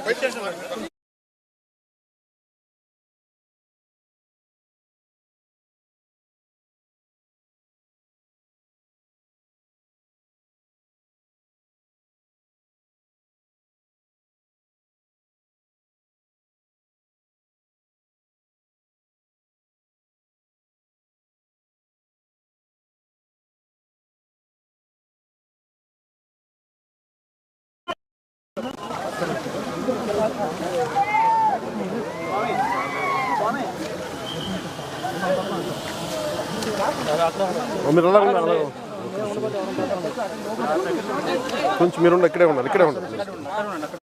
మీరు అలా మీరు అలా కొంచెం మీరు ఇక్కడే ఉండాలి ఇక్కడే ఉండాలి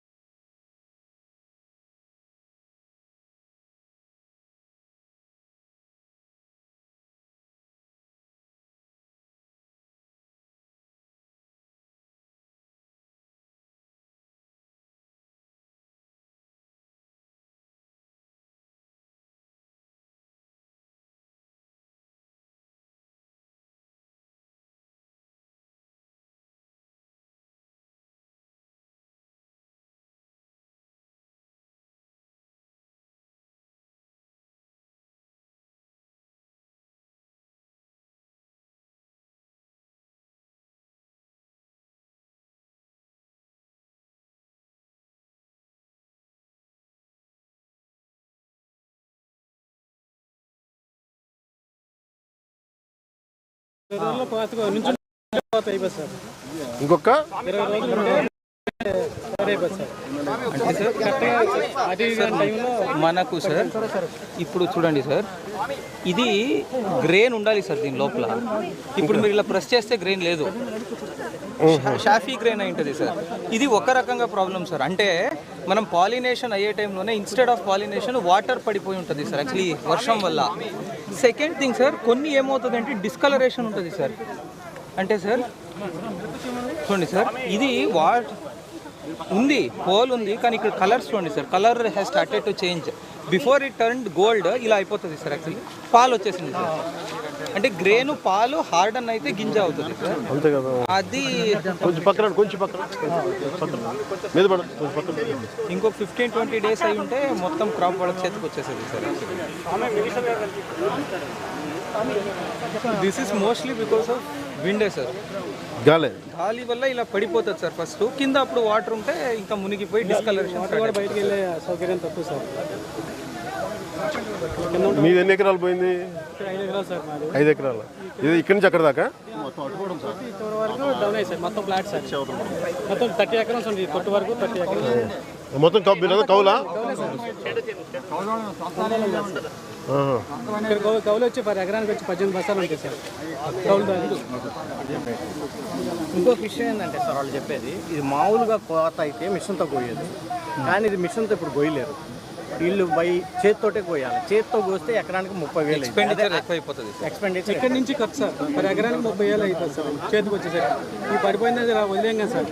టైంలో మనకు సార్ ఇప్పుడు చూడండి సార్ ఇది గ్రెయిన్ ఉండాలి సార్ దీని లోపల. ఇప్పుడు మీరు ఇలా ప్రెస్ చేస్తే గ్రెయిన్ లేదు. షాఫీ గ్రెయిన్ అయి ఉంటుంది సార్. ఇది ఒక రకంగా ప్రాబ్లం సార్. అంటే మనం పాలినేషన్ అయ్యే టైంలోనే ఇన్స్టెడ్ ఆఫ్ పాలినేషన్ వాటర్ పడిపోయి ఉంటుంది సార్ యాక్చువల్లీ వర్షం వల్ల. సెకండ్ థింగ్ సార్ కొన్ని ఏమవుతుంది అంటే డిస్కలరేషన్ ఉంటుంది సార్. అంటే సార్ చూడండి సార్ ఇది వాట్ ఉంది హోల్ ఉంది కానీ ఇక్కడ కలర్స్ చూడండి sir colour has started to change before it turn gold ఇలా అయిపోతుంది సార్ యాక్చువల్లీ పాలు వచ్చేసింది సార్. అంటే గ్రేను పాలు హార్డన్ అయితే గింజ అవుతుంది సార్. అంతే కదా. అది కొంచెం పక్కన కొంచెం పక్కన పక్కన మీద పడ కొంచెం పక్కన ఇంకో ఫిఫ్టీన్ ట్వంటీ డేస్ అయి ఉంటే మొత్తం క్రాప్ వాళ్ళకి చేతికి వచ్చేసేది sir this is mostly because of విండే sir. గాలే. గాలి వల్ల ఇలా పడిపోతుంది సార్ ఫస్ట్. కింద అప్పుడు వాటర్ ఉంటే ఇంకా మునిగిపోయి డిస్కలరేషన్ కూడా బయటికి వెళ్ళే సౌకర్యం తక్కువ సార్. మీది ఎన్ని ఎకరాలు పోయింది? ఇక్కడ ఐదు ఎకరాలు సార్ మాది. ఐదు ఎకరాలు. ఇది ఇక్కడి నుంచి అక్కడ దాకా? ఇంతవరకు వరకు డౌన్ అయ్యి సార్ మొత్తం కౌలా. ఇక్కడ కౌలు వచ్చి పర్ ఎకరానికి వచ్చి పద్దెనిమిది బస్తాలు ఉంటాయి సార్. కౌలు ఇంకొక విషయం ఏంటంటే సార్ వాళ్ళు చెప్పేది ఇది మామూలుగా కోత అయితే మిషన్తో కోయదు కానీ ఇది మిషన్తో ఇప్పుడు కోయలేరు. వీళ్ళు బై చేతితోటే కోయాలి. చేతితో కోస్తే ఎకరానికి ముప్పై వేలు ఎక్స్పెండిచర్ ఎక్కువ అయిపోతుంది సార్. ఎక్స్పెండిచర్ ఇక్కడ నుంచి ఖర్చు సార్. పర్ ఎకరానికి ముప్పై వేలు అవుతుంది సార్. చేతికి వచ్చేసరికి. ఈ పడిపోయింది ఇలా వదిలేం కదా సార్.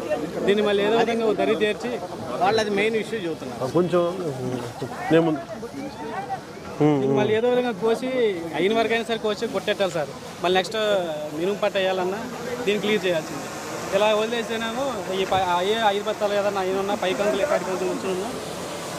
దీన్ని మళ్ళీ ఏదో విధంగా దరి తీర్చి వాళ్ళు అది మెయిన్ ఇష్యూ చెబుతున్నారు ఆ, కొంచెం మళ్ళీ ఏదో విధంగా కోసి అయిన వరకు అయినా సరే కోసి కొట్టేట్టాలి సార్. మళ్ళీ నెక్స్ట్ మినుము పట్ట వేయాలన్నా దీన్ని క్లియర్ చేయాల్సింది. ఇలా వదిలేసేనేమో ఈ అయ్యే ఐదు బత్తాలు ఏదన్నా అయిన పై కంకులు ఎక్కడి కంకులు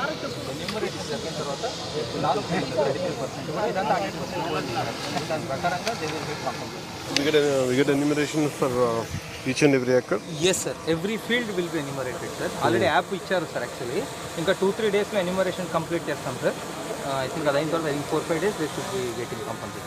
వాట్ వేసుకుంటే is the options where explore we get a, we get enumeration for uh, each and every acre? Yes sir every field will be enumerated sir already app ఇచ్చారు సార్ యాక్చువల్లీ ఇంకా టూ త్రీ డేస్లో enumeration complete చేస్తాం sir I think అది అయిన తర్వాత four five days they should be getting compulsory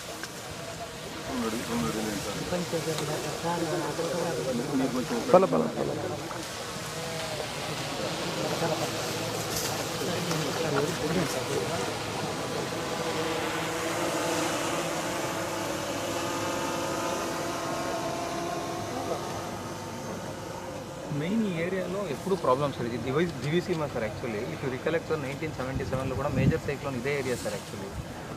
పర్లే పర్లే మీరు మెయిన్ ఈ ఏరియాలో ఎప్పుడు ప్రాబ్లమ్ సార్ ఇది device Diviseema sir actually if you recollect sir nineteen seventy సెవెన్లో కూడా మేజర్ సైక్లోన్ ఇదే ఏరియా సార్ యాక్చువల్లీ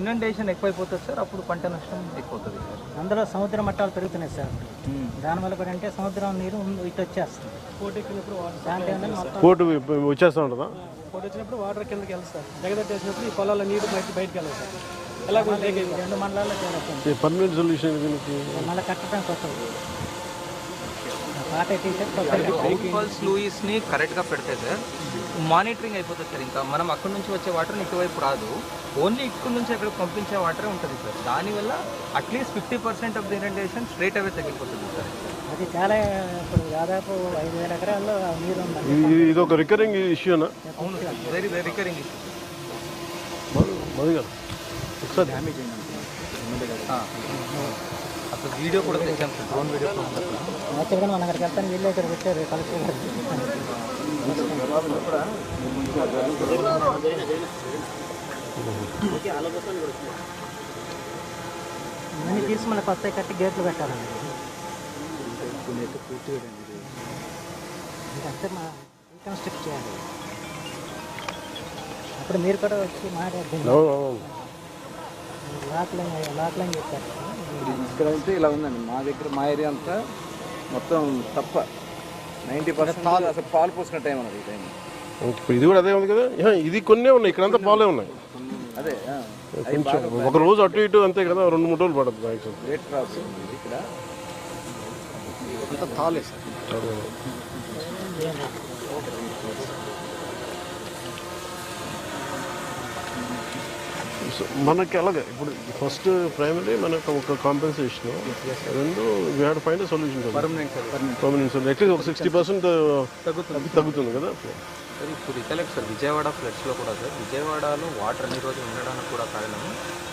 ఇనండేషన్ ఎక్కువైపోతుంది సార్ అప్పుడు పంట నష్టం ఎక్కువవుతుంది సార్. అందులో సముద్ర మట్టాలు పెరుగుతున్నాయి సార్. దానివల్ల కూడా అంటే సముద్రం నీరు ఇటు వచ్చేస్తుంది. కోర్టు వచ్చేస్తూ ఉంటుందా? కోటి వచ్చినప్పుడు వాటర్ కిందకి వెళ్తుంది సార్. జగదట్టేసినప్పుడు ఈ పొలాల నీరు బయట బయటకు వెళ్ళదు సార్. ఎలా రెండు మండలాల్లో చేరుతుంది ఈ పర్మనెంట్ సొల్యూషన్ దీనికి? మళ్ళీ కట్టడం కొత్తది. పాత టీషర్ట్ కొత్తది. అవుట్ ఫాల్స్ లూయిస్ని కరెక్ట్గా పెడితే సార్ మానిటరింగ్ అయిపోతుంది సార్ ఇంకా. మనం అక్కడ నుంచి వచ్చే వాటర్ ఇటువైపు రాదు. ఓన్లీ ఇక్కడ నుంచి అక్కడ పంపించే వాటరే ఉంటుంది సార్. దానివల్ల at least fifty percent of the irritation straight away తగ్గిపోతుంది సార్. అది చాలా ఇప్పుడు దాదాపు ఐదు వేల ఎకరాల్లో నీరు ఇది ఒక రికరింగ్ ఇష్యూనా అవును sir. Very very recurring issue Madhu గారు ఒకసారి. అసలు వీడియో కూడా తెచ్చాం సార్. డ్రోన్ వీడియో యాక్చువల్గా మనం అక్కడికి వెళ్తాను వీళ్ళు ఇక్కడికి వచ్చారు కలెక్టర్ గారు. ఇవన్నీ తీసి మళ్ళీ కొత్త కట్టి గేట్లు పెట్టాలండి. ఇంకంతే మా రీకన్స్ట్రక్ట్ చేయాలి. అప్పుడు మీరు కూడా వచ్చి మాట్లాడుతుంది అవునవును లాక్లైన్ లాక్లైన్ చెప్పారు ఇక్కడ అయితే ఇలా ఉందండి. మా దగ్గర మా ఏరియా అంతా మొత్తం తప్ప. నైంటీ పర్సెంట్ అసలు పాలు టైం అన్నది ఇది కూడా అదే ఉంది కదా? ఇది కొన్నే ఉన్నాయి ఇక్కడంతా పాలే ఉన్నాయి. అదే కొంచెం ఒక రోజు అటు ఇటు అంతే కదా రెండు మూడు రోజులు పడుతుంది మ్యాక్సిమం ఇక్కడ. అంతా తాలే సార్. సో మనకి అలాగే ఇప్పుడు ఫస్ట్ ప్రైమరీ మనకు ఒక కాంపెన్సేషన్ రెండు we had find solution permanent solution at least ఒక సిక్స్టీ పర్సెంట్ తగ్గుతుంది. తగ్గుతుంది కదా? సార్ ఇప్పుడు రికలెక్ట్ సార్ విజయవాడ ఫ్లడ్స్లో కూడా సార్ విజయవాడలో వాటర్ అన్ని రోజులు ఉండడానికి కూడా కారణం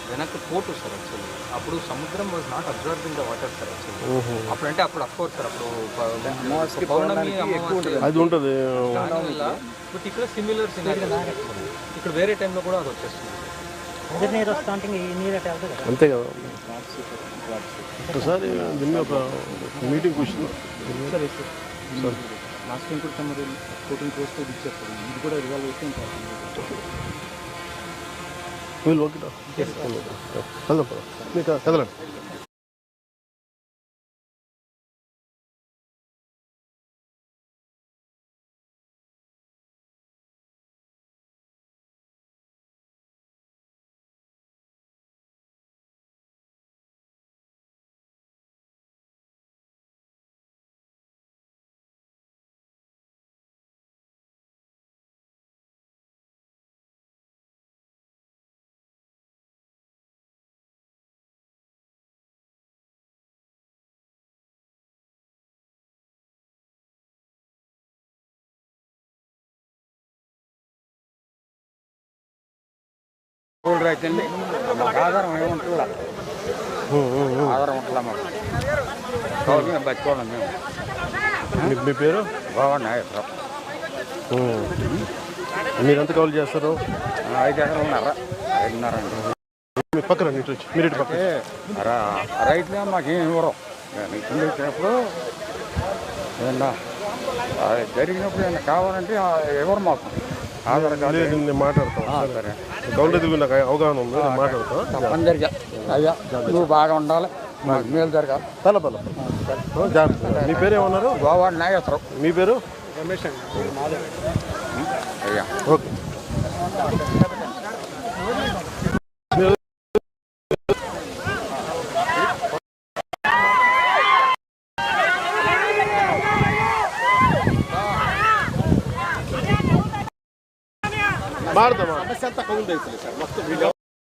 వెనక్కి పోటు సార్ యాక్చువల్లీ అప్పుడు సముద్రం was not observing the water sir actually అప్పుడు అంటే అప్పుడు అఫ్కోర్స్ సార్ అప్పుడు పౌర్ణమి అది ఉంటుంది. బట్ ఇక్కడ సిమిలర్ సినారీ ఇక్కడ వేరే టైంలో కూడా అది వచ్చేస్తుంది. నీరు వస్తూ ఉంటే ఈ నీరు అటు వెళ్తుంది కదా. అంతే కదా. ఒకసారి దీన్ని ఒక మీటింగ్ కూర్చుంది లాస్ట్ టైం కూడా మరి ఫోర్టీన్ క్రోస్ ఇచ్చేస్తారు ఇది కూడా రిజాల్వ్ అయితే వీళ్ళు ఓకే కదలం కదలండి అయితే మాకు ఆధారం ఏముంటుందా ఆధారం ఉంటుందా మాకు కాబట్టి మేము బతుకోవాలి మేము. మీ- పేరు? బాగున్నాయి ఉమ్. మీరు ఎంత కౌలు చేస్తారు? ఐదు ఎకరాలున్నర ఐదున్నర అండి. మీ పక్కన మీరు ఇటు పక్కన రైతులే మాకేం ఇవ్వరు. ఇబ్బంది వచ్చినప్పుడు ఏదన్నా జరిగినప్పుడు ఏమన్నా కావాలంటే ఇవ్వరు మాకు. ఆధార్ కార్డు లేదు, నేను మాట్లాడతాను. సరే. నాకు అవగాహన ఉంది నేను మాట్లాడతాను. తప్పనిసరిగా. అయ్యా నువ్వు బాగా ఉండాలి. మాకు మేలు జరగాలి. పల పల. జాగ్రత్త. మీ పేరు ఏమన్నారు? గోవా నాగేశ్వరం మీ పేరు? అయ్యా ఓకే.